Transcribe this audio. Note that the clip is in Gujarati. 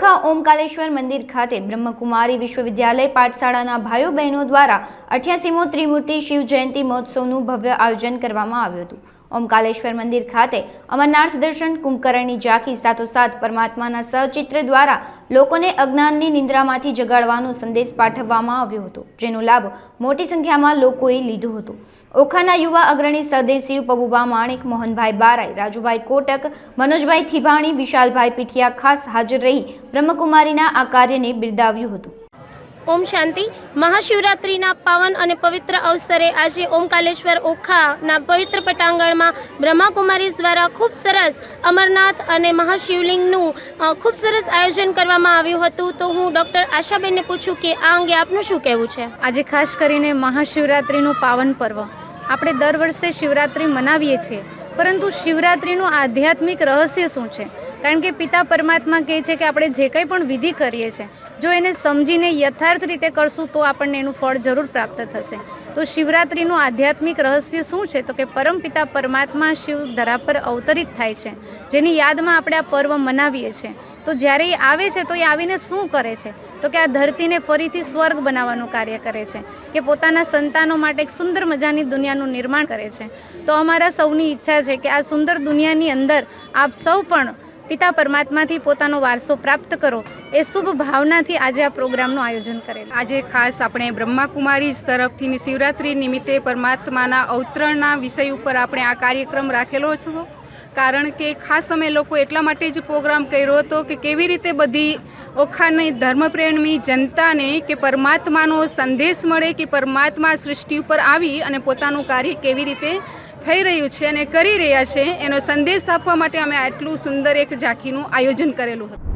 ઓખા ઓમકાલેશ્વર મંદિર ખાતે બ્રહ્મકુમારી વિશ્વવિદ્યાલય પાઠશાળાના ભાઈઓ બહેનો દ્વારા અઠ્યાસીમો ત્રિમૂર્તિ શિવ જયંતિ મહોત્સવનું ભવ્ય આયોજન કરવામાં આવ્યું હતું. ઓમકાલેશ્વર મંદિર ખાતે અમરનાથ દર્શન કુંભકર્ણની ઝાંખી સાથોસાથ પરમાત્માના સચિત્ર દ્વારા લોકોને અજ્ઞાનની નિંદ્રામાંથી જગાડવાનો સંદેશ પાઠવવામાં આવ્યો હતો, જેનો લાભ મોટી સંખ્યામાં લોકોએ લીધો હતો. ઓખાના યુવા અગ્રણી સદેશીવ પબુબા માણેક મોહનભાઈ બારાઈ, રાજુભાઈ કોટક, મનોજભાઈ થીભાણી, વિશાલભાઈ પીઠિયા ખાસ હાજર રહી બ્રહ્મકુમારીના આ કાર્યને બિરદાવ્યું હતું. ઓમ શાંતિ. મહાશિવરાત્રિના પાવન અને પવિત્ર અવસરે આજે ઓમકાલેશ્વર ઓખાના પવિત્ર પટાંગણમાં બ્રહ્માકુમારીઝ દ્વારા ખૂબ સરસ અમરનાથ અને મહાશિવલિંગનું ખૂબ સરસ આયોજન કરવામાં આવ્યું હતું. તો હું ડૉક્ટર આશાબેનને પૂછું કે આ અંગે આપનું શું કહેવું છે? આજે ખાસ કરીને મહાશિવરાત્રિનું પાવન પર્વ. આપણે દર વર્ષે શિવરાત્રિ મનાવીએ છીએ. પરંતુ શિવરાત્રિનું આધ્યાત્મિક રહસ્ય શું છે? કારણ કે પિતા પરમાત્મા કહે છે કે આપણે જે કંઈ પણ વિધિ કરીએ છીએ, જો એને સમજીને યથાર્થ રીતે કરશું તો આપણને એનું ફળ જરૂર પ્રાપ્ત થશે. તો શિવરાત્રિનું આધ્યાત્મિક રહસ્ય શું છે? તો કે પરમપિતા પરમાત્મા શિવ ધરા પર અવતરિત થાય છે. જેની યાદમાં આપણે આ પર્વ મનાવીએ છીએ. તો જ્યારે એ આવે છે તો એ આવીને શું કરે છે? તો કે આ ધરતીને ફરીથી સ્વર્ગ બનાવવાનું કાર્ય કરે છે. કે પોતાના સંતાનો માટે એક સુંદર મજાની દુનિયાનું નિર્માણ કરે છે. તો અમારા સૌની ઈચ્છા છે કે આ સુંદર દુનિયાની અંદર આપ સૌ પણ પિતા પરમાત્માથી પોતાનો વારસો પ્રાપ્ત કરો એ શુભ ભાવનાથી આજે આ પ્રોગ્રામનું આયોજન કરેલું. આજે ખાસ આપણે બ્રહ્માકુમારી તરફથી શિવરાત્રિ નિમિત્તે પરમાત્માના અવતરણના વિષય ઉપર આપણે આ કાર્યક્રમ રાખેલો છો. કારણ કે ખાસ અમે લોકો એટલા માટે જ પ્રોગ્રામ કર્યો હતો કે કેવી રીતે બધી ઓખાની ધર્મપ્રેમી જનતાને કે પરમાત્માનો સંદેશ મળે કે પરમાત્મા સૃષ્ટિ ઉપર આવી અને પોતાનું કાર્ય કેવી રીતે થઈ રહ્યું છે અને કરી રહ્યા છે, એનો સંદેશ આપવા માટે અમે આટલું સુંદર એક ઝાંખીનું આયોજન કરેલું હતું.